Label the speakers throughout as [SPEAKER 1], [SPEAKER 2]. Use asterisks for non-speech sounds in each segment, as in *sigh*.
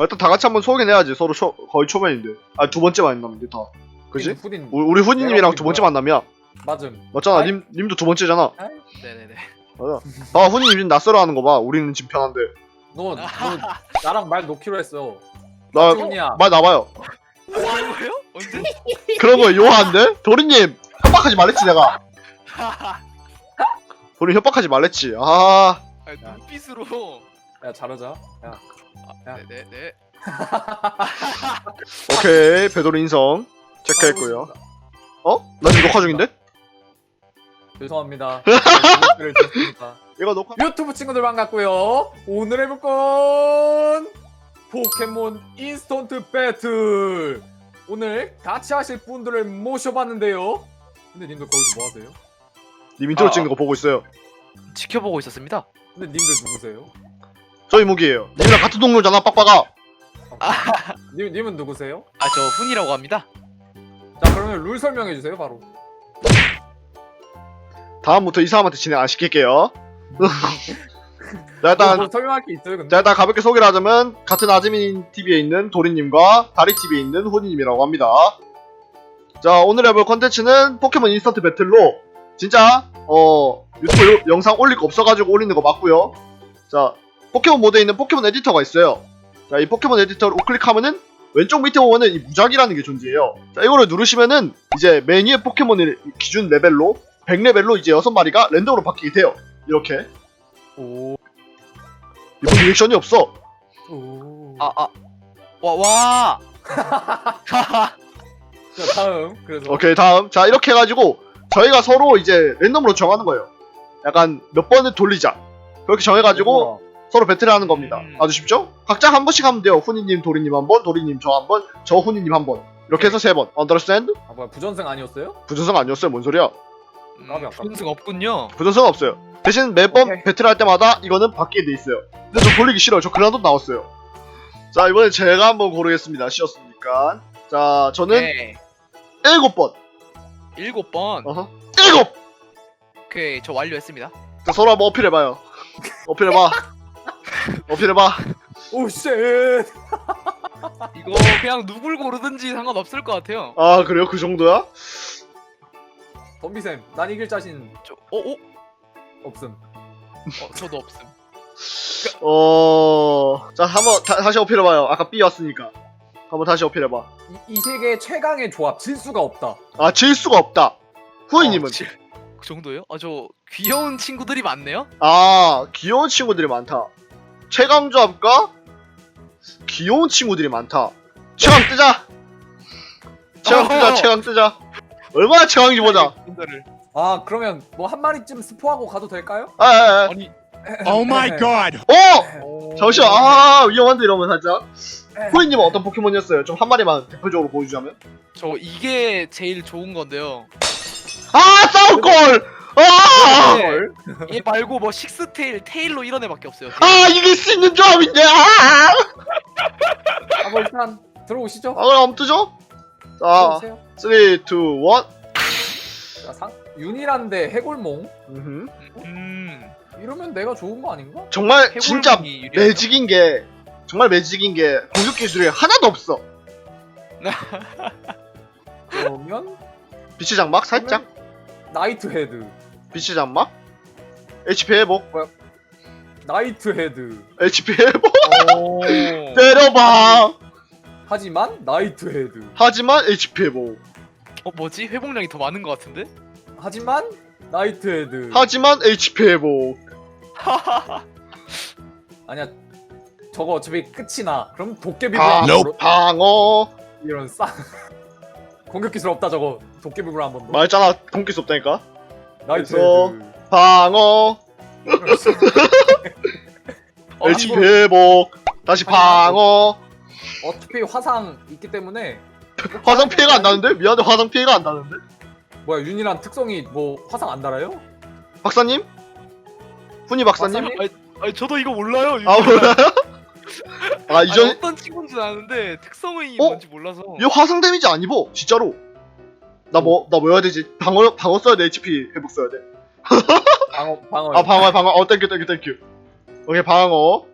[SPEAKER 1] 일단 다 같이 한번 소개해야지 서로 초, 거의 초면인데 아 두 번째 만남인데 다 그지?
[SPEAKER 2] 후딘
[SPEAKER 1] 우리, 우리 후니님이랑 두 번째 만남이야
[SPEAKER 2] 맞음.
[SPEAKER 1] 맞잖아
[SPEAKER 2] 아이.
[SPEAKER 1] 님, 님도 두 번째잖아
[SPEAKER 3] 네네네.
[SPEAKER 1] 맞아 봐 후니님 낯설어 하는 거봐 우리는 지금 편한데
[SPEAKER 2] 너, 너 나랑 말 놓기로 했어.
[SPEAKER 1] 나
[SPEAKER 2] 지훈이야.
[SPEAKER 1] 말 나와요
[SPEAKER 3] 뭐 하는 거예요? 언제? *laughs*
[SPEAKER 1] 그런 거 요한데? 도리님 협박하지 말랬지 내가 *laughs* 도리 협박하지 말랬지 아
[SPEAKER 3] 아니, 눈빛으로.
[SPEAKER 2] 야 잘하자. 야 야.
[SPEAKER 3] 네네네. *laughs*
[SPEAKER 1] 오케이 배도리 인성 체크했고요 어? 나 지금 녹화 중인데? *laughs*
[SPEAKER 2] 죄송합니다. *laughs* 줬습니다.
[SPEAKER 1] 이거 녹화
[SPEAKER 2] 유튜브 친구들 반갑고요. 오늘 해볼 건 포켓몬 인스턴트 배틀. 오늘 같이 하실 분들을 모셔봤는데요. 근데 님들 거기서 뭐 하세요?
[SPEAKER 1] 님 인트로
[SPEAKER 3] 아.
[SPEAKER 1] 찍는 거 보고 있어요
[SPEAKER 3] 지켜보고 있었습니다.
[SPEAKER 2] 근데 님들 누구세요?
[SPEAKER 1] 저희 무기예요 님이랑 같은 동료잖아 빡빡아
[SPEAKER 2] 님, 님은 누구세요?
[SPEAKER 3] 아 저 훈이라고 합니다.
[SPEAKER 2] 자 그러면 룰 설명해 주세요 바로.
[SPEAKER 1] 다음부터 이 사람한테 진행 안 시킬게요 *laughs* 자 일단
[SPEAKER 2] 뭐 설명할 게 있어요 근데?
[SPEAKER 1] 자 일단 가볍게 소개를 하자면 같은 아즈민 TV에 있는 도리님과 다리 TV에 있는 호니님이라고 합니다. 자 오늘 해볼 컨텐츠는 포켓몬 인스턴트 배틀로 진짜 어 유튜브 요- 영상 올릴 거 없어가지고 올리는 거 맞고요. 자 포켓몬 모드에 있는 포켓몬 에디터가 있어요. 자 이 포켓몬 에디터를 우클릭하면은 왼쪽 밑에 보면은 이 무작이라는 게 존재해요. 자 이거를 누르시면은 이제 메뉴의 포켓몬을 기준 레벨로 100레벨로 이제 6마리가 랜덤으로 바뀌게 돼요. 이렇게
[SPEAKER 2] 오.
[SPEAKER 1] 이번 리액션이 없어.
[SPEAKER 2] 오.
[SPEAKER 3] 아 아. 와 와. *laughs*
[SPEAKER 2] 자 다음 그래서
[SPEAKER 1] 오케이 다음 자 이렇게 해가지고 저희가 서로 이제 랜덤으로 정하는 거예요 약간 몇 번을 돌리자 그렇게 정해가지고 서로 배틀을 하는 겁니다
[SPEAKER 3] 음.
[SPEAKER 1] 아주 쉽죠? 각자 한 번씩 하면 돼요 후니님 도리님 한 번 도리님 저 한 번 저 후니님 한 번 이렇게 해서 세번 언더스탠드?
[SPEAKER 2] 아 뭐야 부전생 아니었어요?
[SPEAKER 1] 부전성 아니었어요 뭔 소리야
[SPEAKER 3] 음. 분승 없군요.
[SPEAKER 1] 부전성 없어요 대신 매번
[SPEAKER 2] 오케이.
[SPEAKER 1] 배틀할 때마다 이거는 바뀌게 돼 있어요 근데 저 돌리기 싫어요 저 그라운드 나왔어요 자 이번엔 제가 한번 고르겠습니다 쉬었으니까 자 저는
[SPEAKER 3] 네.
[SPEAKER 1] 일곱 번
[SPEAKER 3] 일곱 번.
[SPEAKER 1] 어허 일곱!
[SPEAKER 3] 오케이 저 완료했습니다.
[SPEAKER 1] 자, 서로 한번 어필해봐요. 어필해봐. *laughs* 어필해봐.
[SPEAKER 2] 오 쉣. *laughs*
[SPEAKER 3] 이거 그냥 누굴 고르든지 상관없을 것 같아요.
[SPEAKER 1] 아, 그래요? 그 정도야?
[SPEAKER 2] 덤비쌤 난 이길 자신
[SPEAKER 3] 저, 어, 어?
[SPEAKER 2] 없음.
[SPEAKER 3] 어, 저도 없음.
[SPEAKER 1] 어, 자, 한번 다, 다시 어필해봐요. 아까 B 왔으니까. 한번 다시 어필해봐.
[SPEAKER 2] 이, 이 세계 최강의 조합 질 수가 없다.
[SPEAKER 1] 아, 질 수가 없다. 후이님은?
[SPEAKER 3] 어, 지- 그 정도요? 아, 저 귀여운 친구들이 많네요.
[SPEAKER 1] 아, 귀여운 친구들이 많다. 최강조합과 귀여운 친구들이 많다. 최강 뜨자! 최강 뜨자,
[SPEAKER 3] 어허.
[SPEAKER 1] 최강 뜨자. 얼마나 최강인지 보자.
[SPEAKER 2] 아 그러면 뭐 한 마리쯤 스포하고 가도 될까요?
[SPEAKER 1] 아, 아, 아.
[SPEAKER 3] 아니,
[SPEAKER 4] Oh my god!
[SPEAKER 1] 어!
[SPEAKER 2] 오.
[SPEAKER 1] 잠시만, 아, 위험한데 이러면 살짝. 후이님은 어떤 포켓몬이었어요? 좀 한 마리만 대표적으로 보여주자면?
[SPEAKER 3] 저 이게 제일 좋은 건데요.
[SPEAKER 1] 아 아!
[SPEAKER 3] 네. *laughs* 얘 말고 뭐 식스테일, 테일로 이런 애밖에 없어요.
[SPEAKER 1] 아 이길 수 있는 조합인데 아!
[SPEAKER 2] 아, 뭐 일단 들어오시죠.
[SPEAKER 1] 아 그럼 뜨죠? 자
[SPEAKER 2] 들어오세요.
[SPEAKER 1] 3, 2, 1
[SPEAKER 2] 자, 상 윤이란데 해골몽
[SPEAKER 1] 음흠.
[SPEAKER 3] 음.
[SPEAKER 2] 이러면 내가 좋은 거 아닌가?
[SPEAKER 1] 정말 진짜
[SPEAKER 3] 유리하죠?
[SPEAKER 1] 매직인 게 정말 매직인 게 공격 기술이 하나도 없어
[SPEAKER 2] 그러면 *laughs*
[SPEAKER 1] 빛의 장막 살짝
[SPEAKER 2] 나이트 헤드,
[SPEAKER 1] 빛의 장막 HP 회복
[SPEAKER 2] 나이트 헤드.
[SPEAKER 1] HP 회복
[SPEAKER 3] 오. *laughs*
[SPEAKER 1] 때려봐
[SPEAKER 2] 하지만 나이트 헤드.
[SPEAKER 1] 하지만 HP 회복
[SPEAKER 3] 어 뭐지? 회복량이 더 많은 것 같은데?
[SPEAKER 2] 하지만 나이트 헤드.
[SPEAKER 1] 하지만 HP 회복 *laughs*
[SPEAKER 2] 아니야. 저거 어차피 끝이 나. 그럼 도깨비
[SPEAKER 1] 방,
[SPEAKER 2] 불
[SPEAKER 1] 방어
[SPEAKER 2] 이런 싸. *laughs* 공격 기술 없다 저거. 도깨비 불 한번 더.
[SPEAKER 1] 말했잖아 공격 수 없다니까
[SPEAKER 2] 나이트
[SPEAKER 1] 그래서-
[SPEAKER 2] 헤드.
[SPEAKER 1] 방어 *laughs*
[SPEAKER 3] 어,
[SPEAKER 1] HP
[SPEAKER 3] 이거-
[SPEAKER 1] 회복 다시 방어
[SPEAKER 2] 어차피 화상 있기 때문에 *laughs*
[SPEAKER 1] 화상 피해가 안 나는데? 미안해 화상 피해가 안 나는데?
[SPEAKER 2] 뭐야 윤이란 특성이 뭐 화상 안 달아요?
[SPEAKER 1] 박사님? 훈이 박사님?
[SPEAKER 2] 박사님?
[SPEAKER 3] 아니, 아니 저도 이거 몰라요.
[SPEAKER 1] 아 몰라요? *laughs* 아
[SPEAKER 3] 아니,
[SPEAKER 1] 이전
[SPEAKER 3] 어떤 친구인지 아는데 특성이
[SPEAKER 1] 어?
[SPEAKER 3] 뭔지 몰라서.
[SPEAKER 1] 얘 화상 데미지 안 입어 진짜로 나 뭐 나 뭐 해야 되지? 방어 방어 써야 돼 HP 회복 써야 돼.
[SPEAKER 2] 방어 방어.
[SPEAKER 1] 아 방어 방어 어 땡큐 땡큐 땡큐. 오케이 방어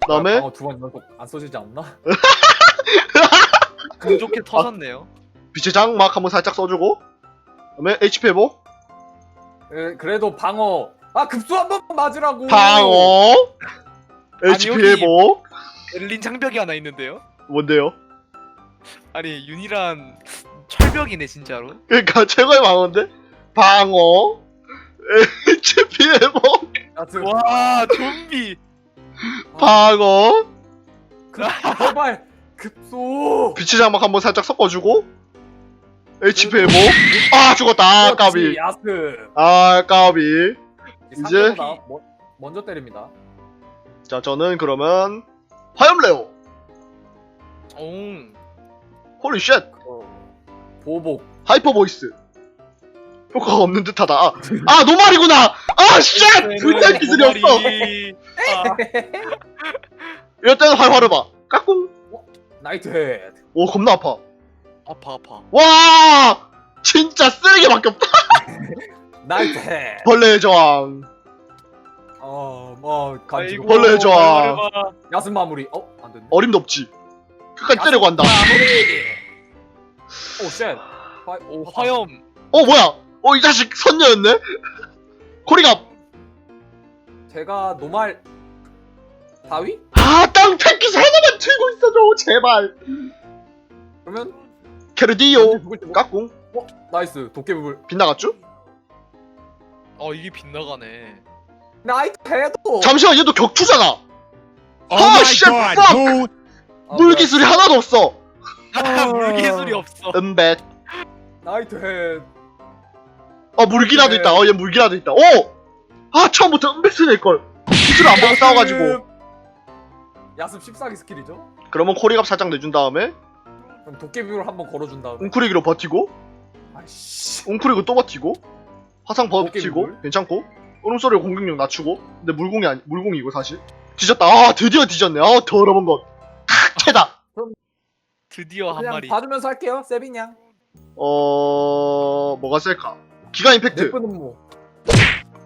[SPEAKER 1] 그다음에
[SPEAKER 2] 방어 두번 연속 안 써지지 않나? *laughs*
[SPEAKER 3] 운 좋게 터졌네요.
[SPEAKER 1] 빛의 장막 한번 살짝 써주고 그다음에 HP 회복
[SPEAKER 2] 에, 그래도 방어 아 급수 한 번만 맞으라고
[SPEAKER 1] 방어 HP
[SPEAKER 3] 여기-
[SPEAKER 1] 회복
[SPEAKER 3] 베를린 장벽이 하나 있는데요.
[SPEAKER 1] 뭔데요?
[SPEAKER 3] 아니 윤이란 철벽이네 진짜로.
[SPEAKER 1] 그러니까 *laughs* 최고의 방어인데 방어 HP 회복
[SPEAKER 2] 야트
[SPEAKER 3] 와 좀비.
[SPEAKER 1] 방어?
[SPEAKER 2] 급 제발 급소.
[SPEAKER 1] 빛의 장막 한번 살짝 섞어주고? HP 회복 아 죽었다. 아 까비.
[SPEAKER 2] 야스.
[SPEAKER 1] 아 까비. 이제-
[SPEAKER 2] 상대보다 뭐- 먼저 때립니다.
[SPEAKER 1] 자 저는 그러면 화염레오.
[SPEAKER 3] 오.
[SPEAKER 1] 홀리 쉣
[SPEAKER 2] 어, 보복.
[SPEAKER 1] 하이퍼 보이스 효과가 없는 듯하다. 아, 아 노말이구나! 아 쉣! 불탈 기술이 없어.
[SPEAKER 3] 아,
[SPEAKER 1] 이럴 때는 활활을 봐. 까꿍.
[SPEAKER 2] 나이트 헤드.
[SPEAKER 1] 오 겁나 아파.
[SPEAKER 3] 아파 아파.
[SPEAKER 1] 와! 진짜 쓰레기밖에 없다. *laughs*
[SPEAKER 2] 나이트 헤드.
[SPEAKER 1] 벌레의 저항.
[SPEAKER 2] 어뭐 간지로
[SPEAKER 3] 아이고,
[SPEAKER 1] 벌레 좋아.
[SPEAKER 3] 벌레 봐.
[SPEAKER 2] 야스 마무리. 어? 안 됐네.
[SPEAKER 1] 어림도 없지. 끝까지 때리고 간다.
[SPEAKER 2] 오쉣.
[SPEAKER 3] 오 화염.
[SPEAKER 1] 어 뭐야 어 이 자식 선녀였네 코리갑
[SPEAKER 2] 제가 노말 바위?
[SPEAKER 1] 아땅 탱키스 하나만 들고 있어줘 제발
[SPEAKER 2] 그러면 뭐-
[SPEAKER 1] 까꿍
[SPEAKER 2] 어? 나이스 도깨비불
[SPEAKER 1] 빗나갔죠?
[SPEAKER 3] 어 이게 빗나가네.
[SPEAKER 2] 나이트 헤드
[SPEAKER 1] 잠시만 얘도 격투잖아
[SPEAKER 4] my
[SPEAKER 1] shit,
[SPEAKER 4] god,
[SPEAKER 1] fuck!
[SPEAKER 4] who?
[SPEAKER 2] 아,
[SPEAKER 1] 물 기술이 하나도 없어
[SPEAKER 3] 아, *laughs* 물기술이 없어.
[SPEAKER 1] 은뱃
[SPEAKER 2] 나이트 헤드
[SPEAKER 1] 어 물기라도 있다. 어 얘 물기라도 있다. 오! 아 처음부터 은뱃을 낼걸. 기술을 안 보고 싸워가지고.
[SPEAKER 2] 야습 14기 스킬이죠?
[SPEAKER 1] 그러면 코리갑 살짝 내준 다음에?
[SPEAKER 2] 그럼 도깨비불 한번 걸어준 다음에?
[SPEAKER 1] 웅크리기로 버티고?
[SPEAKER 2] 아이씨.
[SPEAKER 1] 웅크리고 또 버티고? 화상 버티고?
[SPEAKER 2] 도깨비물?
[SPEAKER 1] 괜찮고? 울음소리 공격력 낮추고? 근데 물공이 아니 물공이고 사실. 뒤졌다. 아 드디어 뒤졌네. 아 더러운 것. 크, 캐다.
[SPEAKER 3] 드디어 한
[SPEAKER 2] 그냥
[SPEAKER 3] 마리.
[SPEAKER 2] 봐주면서 할게요 세빈양.
[SPEAKER 1] 어 뭐가 셀까 기가 임팩트.
[SPEAKER 2] 내쁘는 뭐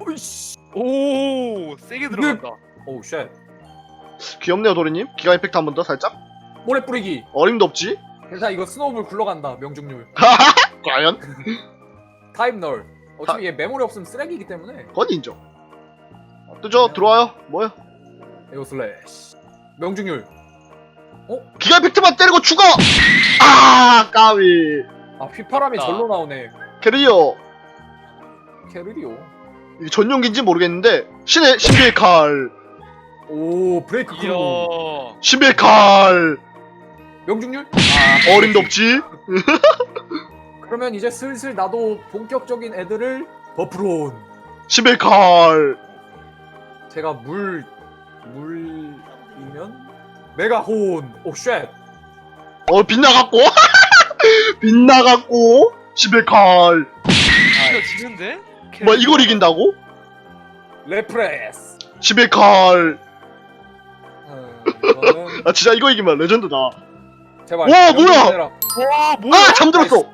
[SPEAKER 2] 오이씨.
[SPEAKER 3] 오 세게 들어간다.
[SPEAKER 2] 오우 쉣.
[SPEAKER 1] 귀엽네요 도리님. 기가 임팩트 한 번 더 살짝.
[SPEAKER 2] 모래 뿌리기.
[SPEAKER 1] 어림도 없지?
[SPEAKER 2] 괜찮아 이거 스노우볼 굴러간다 명중률. *laughs*
[SPEAKER 1] 과연? *laughs*
[SPEAKER 2] 타임 널. 어차피 얘 메모리 없으면 쓰레기이기 때문에.
[SPEAKER 1] 그건 인정. 아, 뜨죠? 들어와요. 뭐야?
[SPEAKER 2] 에어 슬래시. 명중률.
[SPEAKER 1] 기가 임팩트만 때리고 죽어! 아 까비.
[SPEAKER 2] 아 휘파람이
[SPEAKER 3] 나.
[SPEAKER 2] 절로 나오네.
[SPEAKER 1] 캐리어
[SPEAKER 2] 캐르리오
[SPEAKER 1] 이게 전용기인지 모르겠는데 신의 신비의 칼.
[SPEAKER 2] 오 브레이크
[SPEAKER 3] 이야.
[SPEAKER 2] 크루
[SPEAKER 1] 신비의 칼.
[SPEAKER 2] 명중률? 아
[SPEAKER 1] 어림도 없지? *laughs*
[SPEAKER 2] 그러면 이제 슬슬 나도 본격적인 애들을 버프론
[SPEAKER 1] 신비의 칼.
[SPEAKER 2] 제가 물 물이면 메가혼. 오 쉣.
[SPEAKER 1] 어 빗나갔고? *laughs* 빗나갔고? 신비의 칼.
[SPEAKER 3] 이거 지는데?
[SPEAKER 1] 뭐 이걸 이긴다고?
[SPEAKER 2] 레프레스.
[SPEAKER 1] 신비의 칼
[SPEAKER 2] 어, 이거는 *laughs*
[SPEAKER 1] 아 진짜 이거 이기면 레전드다.
[SPEAKER 2] 제발
[SPEAKER 1] 와, 뭐야?
[SPEAKER 3] 와 뭐야?
[SPEAKER 1] 아 잠들었어.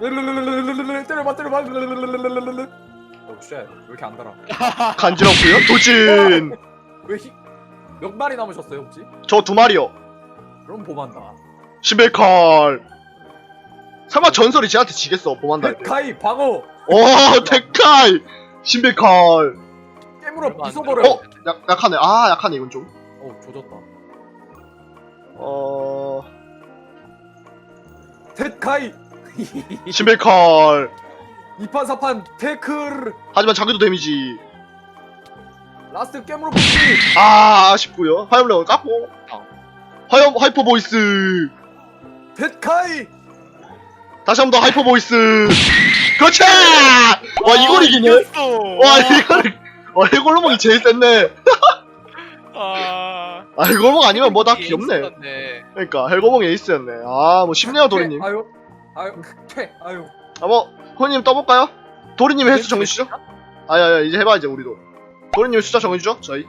[SPEAKER 2] 르르르르르르르르르 때려봐 때려봐. 르르르르르르르 오쉣. 왜 이렇게 안 달아? *laughs*
[SPEAKER 1] 간지럽고요? 도진. *laughs*
[SPEAKER 2] 왜 히... 몇 마리 남으셨어요 혹시?
[SPEAKER 1] 저 두 마리요.
[SPEAKER 2] 그럼 보만다
[SPEAKER 1] 신비의 칼 설마 전설이 쟤한테 지겠어 보만다 할때
[SPEAKER 2] 카이 방어
[SPEAKER 1] 오 데카이! 신비의 칼
[SPEAKER 2] 깨물어 부숴버려.
[SPEAKER 1] 어? 약, 약하네. 아 약하네 이건 좀.
[SPEAKER 2] 어 조졌다.
[SPEAKER 1] 어...
[SPEAKER 2] 텟카이.
[SPEAKER 1] 신비의 칼
[SPEAKER 2] 2판 4판 테크르.
[SPEAKER 1] 하지만 자기도 데미지.
[SPEAKER 2] 라스트 깨물어 부기.
[SPEAKER 1] 아 아쉽고요. 화염 레어 깎고. 화염 하이퍼 보이스.
[SPEAKER 2] 텟카이
[SPEAKER 1] 다시 한 번 더 하이퍼 보이스. 그렇지! 와 이걸 이기네?
[SPEAKER 3] 이겼어.
[SPEAKER 1] 와 이걸 와 해골로몽이 제일 셌네
[SPEAKER 3] 아.
[SPEAKER 1] 아 해골로몽 아니면 뭐 다 귀엽네.
[SPEAKER 3] 있었네.
[SPEAKER 1] 그러니까 헬고몽 에이스였네. 아 뭐 쉽네요 도리님.
[SPEAKER 2] 아유. 아유 퇴 아유.
[SPEAKER 1] 아 뭐 호님 떠볼까요? 도리님 횟수 정해주시죠? 아 야 야 이제 해봐 이제 우리도. 도리님 숫자 정해주죠 저희?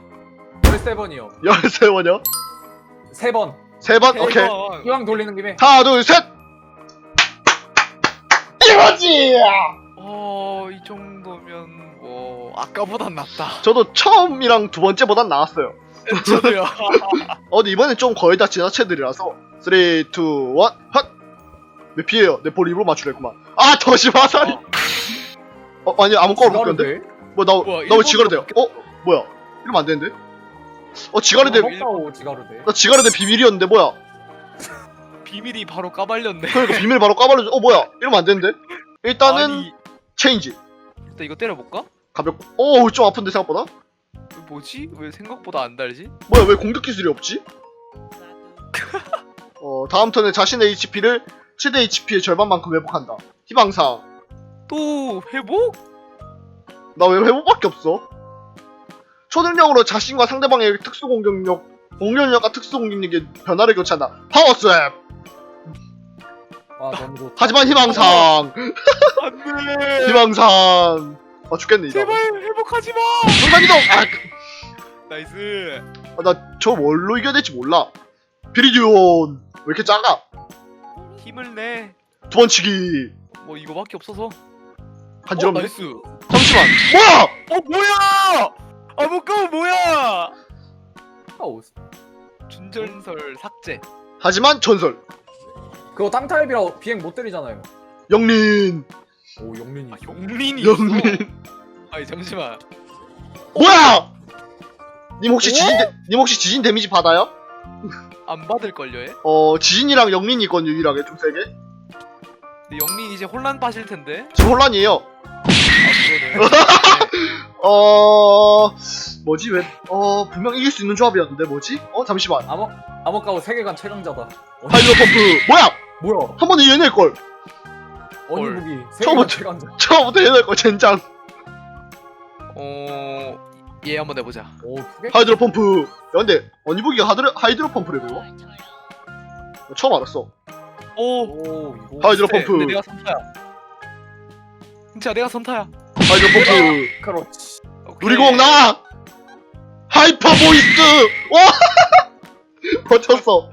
[SPEAKER 2] 13번이요.
[SPEAKER 1] 13번이요?
[SPEAKER 2] 3번.
[SPEAKER 1] 3번? 오케이.
[SPEAKER 3] 대박.
[SPEAKER 2] 이왕 돌리는 김에.
[SPEAKER 1] 하나 둘셋! 이 거지
[SPEAKER 3] 어, 이 정도면 뭐 아까보단 낫다.
[SPEAKER 1] 저도 처음이랑 두 번째보단 나았어요
[SPEAKER 3] 저도요. *laughs*
[SPEAKER 1] 어 근데 이번엔 좀 거의 다 지나체들이라서 3, 2, 1 핫! 몇 피해요? 내 볼 입으로 맞추랬구만 아 더시 화살이 어 아니 아무 바뀌었는데? 뭐 나
[SPEAKER 3] 뭐야,
[SPEAKER 1] 나왜 지가르 돼요?
[SPEAKER 3] 일본어로
[SPEAKER 1] 어? 뭐야 이러면 안 되는데? 어 지가르 돼
[SPEAKER 2] 먹다오 지가르대.
[SPEAKER 1] 나 지가르 돼 비밀이었는데 뭐야
[SPEAKER 3] 비밀이 바로 까발렸네.
[SPEAKER 1] 그러니까 비밀 바로 까발려줘 어 뭐야 이러면 안 되는데? 일단은
[SPEAKER 3] 아니,
[SPEAKER 1] 체인지
[SPEAKER 3] 일단 이거 때려볼까?
[SPEAKER 1] 가볍고 어우 좀 아픈데 생각보다?
[SPEAKER 3] 뭐지? 왜 생각보다 안 달지?
[SPEAKER 1] 뭐야 왜 공격 기술이 없지? *laughs* 어 다음 턴에 자신의 HP를 최대 HP의 절반만큼 회복한다 희망상
[SPEAKER 3] 또 회복?
[SPEAKER 1] 나 왜 회복밖에 없어? 초능력으로 자신과 상대방의 특수 공격력, 공격력과 특수 공격력의 변화를 교차한다. 파워 스왑!
[SPEAKER 2] 아 너무 좋다.
[SPEAKER 1] 하지만 희망상!
[SPEAKER 3] 안돼.
[SPEAKER 1] 희망상! 아 죽겠네 이거.
[SPEAKER 3] 제발 회복하지 마.
[SPEAKER 1] 순간 이동!
[SPEAKER 3] 나이스.
[SPEAKER 1] 아, 나저 뭘로 이겨야 될지 몰라. 비리디온! 왜 이렇게 작아?
[SPEAKER 3] 힘을 내.
[SPEAKER 1] 두 번 치기!
[SPEAKER 3] 뭐 이거밖에 없어서. 어,
[SPEAKER 1] 간지럽네?
[SPEAKER 3] 나이스.
[SPEAKER 1] 잠시만! 뭐야!
[SPEAKER 3] 어 뭐야? 아 뭐까 뭐야?
[SPEAKER 2] 아우,
[SPEAKER 3] 준전설 삭제.
[SPEAKER 1] 하지만 전설!
[SPEAKER 2] 그거 땅 타입이라 비행 못 때리잖아요.
[SPEAKER 1] 영린!
[SPEAKER 2] 오 영린이.
[SPEAKER 3] 아 영린이 있어.
[SPEAKER 1] 영린!
[SPEAKER 3] 아니 잠시만.
[SPEAKER 1] 뭐야! 님 혹시 지진, 데, 님 혹시 지진 데미지 받아요?
[SPEAKER 3] 안 받을 걸요 얘?
[SPEAKER 1] 어, 지진이랑 영린이 있거든요, 유일하게, 좀 세게.
[SPEAKER 3] 근데 영린 이제 혼란 빠질 텐데.
[SPEAKER 1] 지금 혼란이에요.
[SPEAKER 3] 아 그러네. *laughs*
[SPEAKER 1] 어 뭐지 왜 어 분명 이길 수 있는 조합이었는데 뭐지 어 잠시만
[SPEAKER 2] 암흑 암흑가고 세계관 최강자다. 어,
[SPEAKER 1] 하이드로 펌프 뭐야
[SPEAKER 2] 뭐야?
[SPEAKER 1] 한 번에 얘낼 걸
[SPEAKER 2] 어니
[SPEAKER 3] 헐.
[SPEAKER 2] 무기 세계관
[SPEAKER 1] 처음부터-
[SPEAKER 2] 최강자.
[SPEAKER 1] 처음부터 얘낼 걸 젠장
[SPEAKER 3] 어. 얘 한번 해보자.
[SPEAKER 2] 오 투개?
[SPEAKER 1] 하이드로 펌프 야 근데 어니부기가 하드로, 하이드로 펌프래 그거 나 처음 알았어
[SPEAKER 3] 오.
[SPEAKER 2] 오 이거.
[SPEAKER 1] 하이드로
[SPEAKER 3] 네,
[SPEAKER 1] 펌프
[SPEAKER 3] 근데 내가 선타야. 진짜 내가 선타야.
[SPEAKER 1] 하이드로 펌프
[SPEAKER 2] 그렇지.
[SPEAKER 3] 오케이.
[SPEAKER 1] 누리공 나 하이퍼 보이스 와 *laughs* 버텼어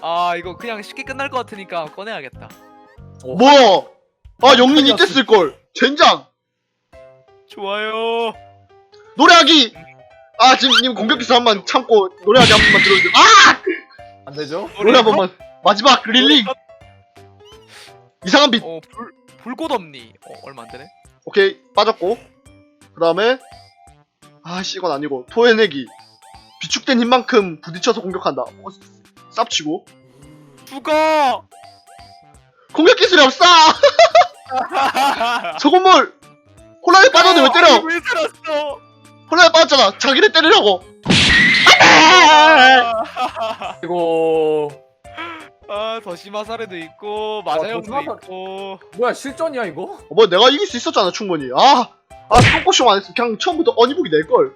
[SPEAKER 3] 아 이거 그냥 쉽게 끝날 것 같으니까 꺼내야겠다.
[SPEAKER 2] 오,
[SPEAKER 1] 뭐야 아 영린 이때 쓸걸. 젠장.
[SPEAKER 3] 좋아요.
[SPEAKER 1] 노래하기. 아 지금 님 공격 기술 한 번만 참고 노래하기 한 번만 들어주세요. 아!
[SPEAKER 2] 안 되죠?
[SPEAKER 1] 노래 한 번만. 마지막 릴링. 이상한 빛.
[SPEAKER 3] 어 불, 불꽃 없니? 어 얼마 안 되네.
[SPEAKER 1] 오케이 빠졌고. 그 다음에 아씨 이건 아니고 토해내기. 비축된 힘만큼 부딪혀서 공격한다. 어, 쌉치고.
[SPEAKER 3] 죽어.
[SPEAKER 1] 공격 기술이 없어! *laughs* 소금물 혼란에 빠졌는데 왜 때려?
[SPEAKER 3] 왜 살았어?
[SPEAKER 1] 혼란에 빠졌잖아. 자기를 때리려고.
[SPEAKER 2] 이거.
[SPEAKER 3] 아 더시마사레도 있고
[SPEAKER 2] 아,
[SPEAKER 3] 마자형도
[SPEAKER 2] 더시마사-
[SPEAKER 3] 있고.
[SPEAKER 2] 뭐야 실전이야 이거?
[SPEAKER 1] 어, 뭐 내가 이길 수 있었잖아 충분히. 아 아 똥꼬쇼 안 했으면 그냥 처음부터 어니북이 낼걸.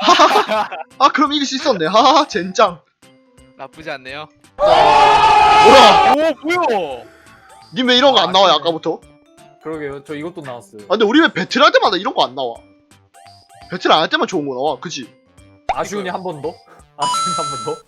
[SPEAKER 1] *laughs* 아 그럼 이길 수 있었네. 하하 젠장
[SPEAKER 3] 나쁘지 않네요.
[SPEAKER 1] 뭐야
[SPEAKER 3] 오 뭐야?
[SPEAKER 1] 님 왜 이런 거안
[SPEAKER 2] 아,
[SPEAKER 1] 나와요. 아까부터
[SPEAKER 2] 그러게요. 저 이것도 나왔어요.
[SPEAKER 1] 아 근데 우리 왜 배틀 할 때마다 이런 거 안 나와? 배틀 안 할 때만 좋은 거 나와, 그치?
[SPEAKER 2] 아쉬운이 한번 더. 아쉬운이 한번 더.